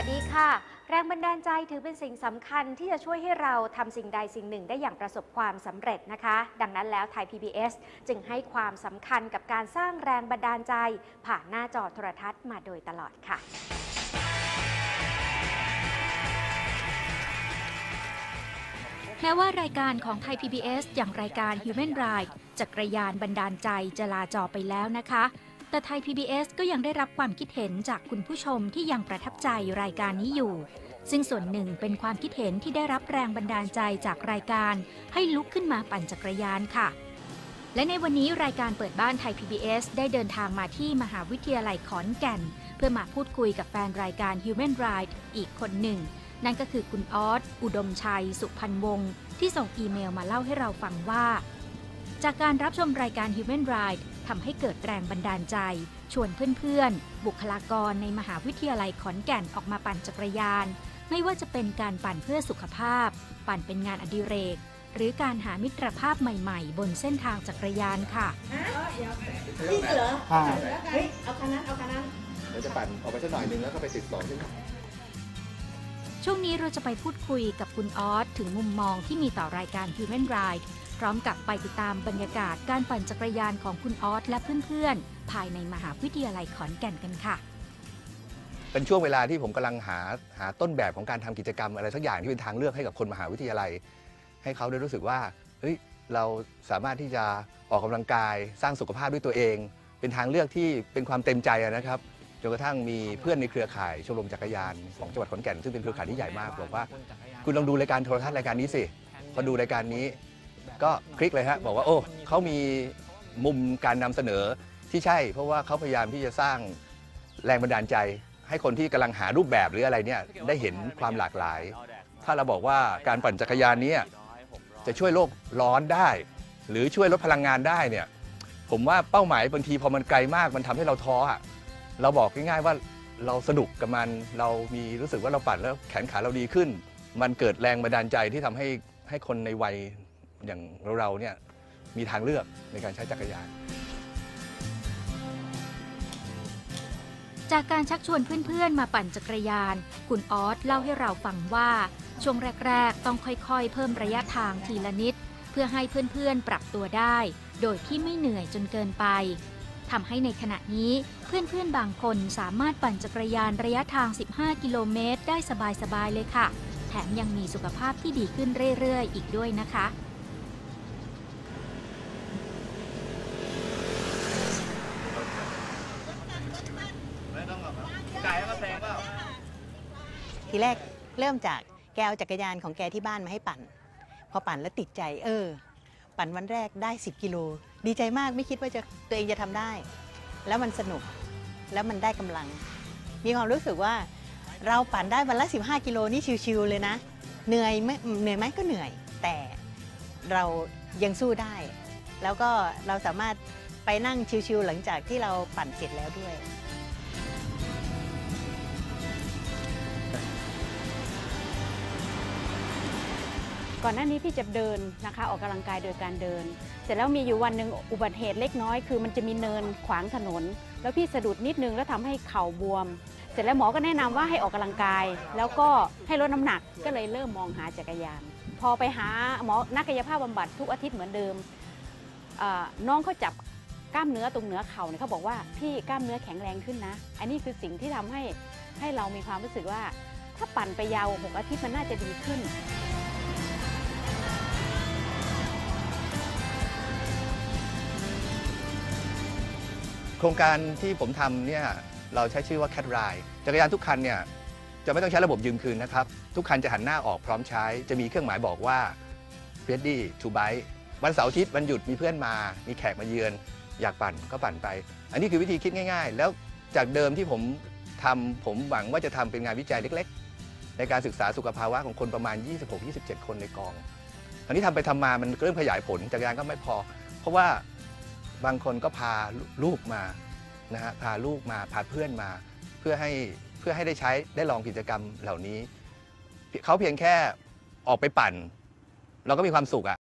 วัสดีค่ะ แรงบันดาลใจถือเป็นสิ่งสำคัญที่จะช่วยให้เราทำสิ่งใดสิ่งหนึ่งได้อย่างประสบความสำเร็จนะคะ ดังนั้นแล้วไทย PBS จึงให้ความสำคัญกับการสร้างแรงบันดาลใจ ผ่านหน้าจอโทรทัศน์มาโดยตลอดค่ะแม้ว่ารายการของไทย PBS อย่างรายการ Human Rights จักรยานบันดาลใจจะลาจอไปแล้วนะคะ แต่ไทย PBS ก็ยังได้รับความคิดเห็นจากคุณผู้ชมที่ยังประทับใจรายการนี้อยู่ ซึ่งส่วนหนึ่งเป็นความคิดเห็นที่ได้รับแรงบันดาลใจจากรายการ ให้ลุกขึ้นมาปั่นจักรยานค่ะ และในวันนี้รายการเปิดบ้านไทย PBS ได้เดินทางมาที่มหาวิทยาลัยขอนแก่น เพื่อมาพูดคุยกับแฟนรายการ Human Rights อีกคนหนึ่ง นั่นก็คือคุณออสอุดมชัย สุพันวงศ์ที่ส่งอีเมลมาเล่าให้เราฟังว่า จากการรับชมรายการ Human Rights ทำให้เกิดแรงบันดาลใจ ชวนเพื่อนๆ บุคลากรในมหาวิทยาลัยขอนแก่นออกมาปั่นจักรยาน ไม่ว่าจะเป็นการปั่นเพื่อสุขภาพ ปั่นเป็นงานอดิเรก หรือการหามิตรภาพใหม่ๆ บนเส้นทางจักรยานค่ะจริงเหรออ่าเฮ้ยเอาคันนั้นเอาคันนั้นเราจะปั่นออกไปสักหน่อยหนึงแล้วก็ไปติดต่อที่ช่วงนี้เราจะไปพูดคุยกับคุณออสถึงมุมมองที่มีต่อรายการ Human Rights พร้อมกับไปติดตามบรรยากาศการปั่นจักรยานของคุณออสและเพื่อนๆ ภายในมหาวิทยาลัยขอนแก่นกันค่ะ เป็นช่วงเวลาที่ผมกำลังหาหาต้นแบบของการทำกิจกรรมอะไรสักอย่างที่เป็นทางเลือกให้กับคนมหาวิทยาลัย ให้เขาได้รู้สึกว่าเฮ้ยเราสามารถที่จะออกกำลังกายสร้างสุขภาพด้วยตัวเอง เป็นทางเลือกที่เป็นความเต็มใจนะครับจนกระทั่งมีเพื่อนในเครือข่ายชมรมจักรยานของจังหวัดขอนแก่นซึ่งเป็นเครือข่ายที่ใหญ่มากบอกว่า คุณลองดูรายการโทรทัศน์รายการนี้สิพอดูรายการนี้ ก็คลิกเลยฮะบอกว่าโอ้เขามีมุมการนำเสนอที่ใช่ เพราะว่าเขาพยายามที่จะสร้างแรงบันดาลใจ ให้คนที่กำลังหารูปแบบหรืออะไรเนี่ยได้เห็นความหลากหลาย ถ้าเราบอกว่าการปั่นจักรยานเนี้จะช่วยโลกร้อนได้ หรือช่วยลดพลังงานได้เนี่ยผมว่าเป้าหมายบางทีพอมันไกลมากมันทำให้เราท้ออะเราบอกง่ายๆว่าเราสนุกกับมันเรามีรู้สึกว่าเราปั่นแล้วแขนขาเราดีขึ้น มันเกิดแรงบันดาลใจที่ทำให้ให้คนในวัย อย่างเราเนี่ยมีทางเลือกในการใช้จักรยาน จากการชักชวนเพื่อนๆ มาปั่นจักรยาน คุณออสเล่าให้เราฟังว่า ช่วงแรกๆ ต้องค่อยๆ เพิ่มระยะทางทีละนิด เพื่อให้เพื่อนๆ ปรับตัวได้ โดยที่ไม่เหนื่อยจนเกินไปทำให้ในขณะนี้เพื่อนๆ บางคนสามารถปั่นจักรยานระยะทาง 15 กิโลเมตร ได้สบายๆ เลยค่ะ แถมยังมีสุขภาพที่ดีขึ้นเรื่อยๆ อีกด้วยนะคะ ทีแรกเริ่มจากแกเอาจักรยานของแกที่บ้านมาให้ปั่น พอปั่นแล้วติดใจ เออ ปั่นวันแรกได้ 10 กิโล ดีใจมากไม่คิดว่าจะตัวเองจะทำได้ แล้วมันสนุกแล้วมันได้กำลัง มีความรู้สึกว่าเราปั่นได้วันละ 15 กิโลนี่ชิวๆเลยนะ เหนื่อยไหมเหนื่อยไหมก็เหนื่อย แต่เรายังสู้ได้ แล้วก็เราสามารถไปนั่งชิวๆหลังจากที่เราปั่นเสร็จแล้วด้วย ก่อนหน้านี้พี่จะเดินนะคะ ออกกำลังกายโดยการเดิน เสร็จแล้วมีอยู่วันหนึ่งอุบัติเหตุเล็กน้อยคือมันจะมีเนินขวางถนน แล้วพี่สะดุดนิดนึงแล้วทำให้เข่าบวม เสร็จแล้วหมอก็แนะนำว่าให้ออกกำลังกาย แล้วก็ให้ลดน้ำหนักก็เลยเริ่มมองหาจักรยาน พอไปหาหมอนักกายภาพบำบัดทุกอาทิตย์เหมือนเดิมน้องเขาจับกล้ามเนื้อตรงเหนือเข่าเนี่ยเขาบอกว่าพี่กล้ามเนื้อแข็งแรงขึ้นนะ อันนี้คือสิ่งที่ทำให้ให้เรามีความรู้สึกว่า ถ้าปั่นไปยาวหกอาทิตย์มันน่าจะดีขึ้น โครงการที่ผมทำเนี่ยเราใช้ชื่อว่า Cat Ride จักรยานทุกคันเนี่ยจะไม่ต้องใช้ระบบยืมคืนนะครับ ทุกคันจะหันหน้าออกพร้อมใช้ จะมีเครื่องหมายบอกว่า ready to buy วันเสาร์อาทิตย์วันหยุดมีเพื่อนมา มีแขกมาเยือน อยากปั่นก็ปั่นไป อันนี้คือวิธีคิดง่าย ๆ แล้วจากเดิมที่ผมทำผมหวังว่าจะทำเป็นงานวิจัยเล็ก ๆ ในการศึกษาสุขภาวะของคนประมาณ 26-27 คนในกองอันนี้ทำไปทำมามันเริ่มขยายผลจักรยานก็ไม่พอ เพราะว่า บางคนก็พาลูกมานะฮะพาลูกมาพาเพื่อนมา เพื่อให้เพื่อให้ได้ใช้ได้ลองกิจกรรมเหล่านี้ เขาเพียงแค่ออกไปปั่น เราก็มีความสุขอะ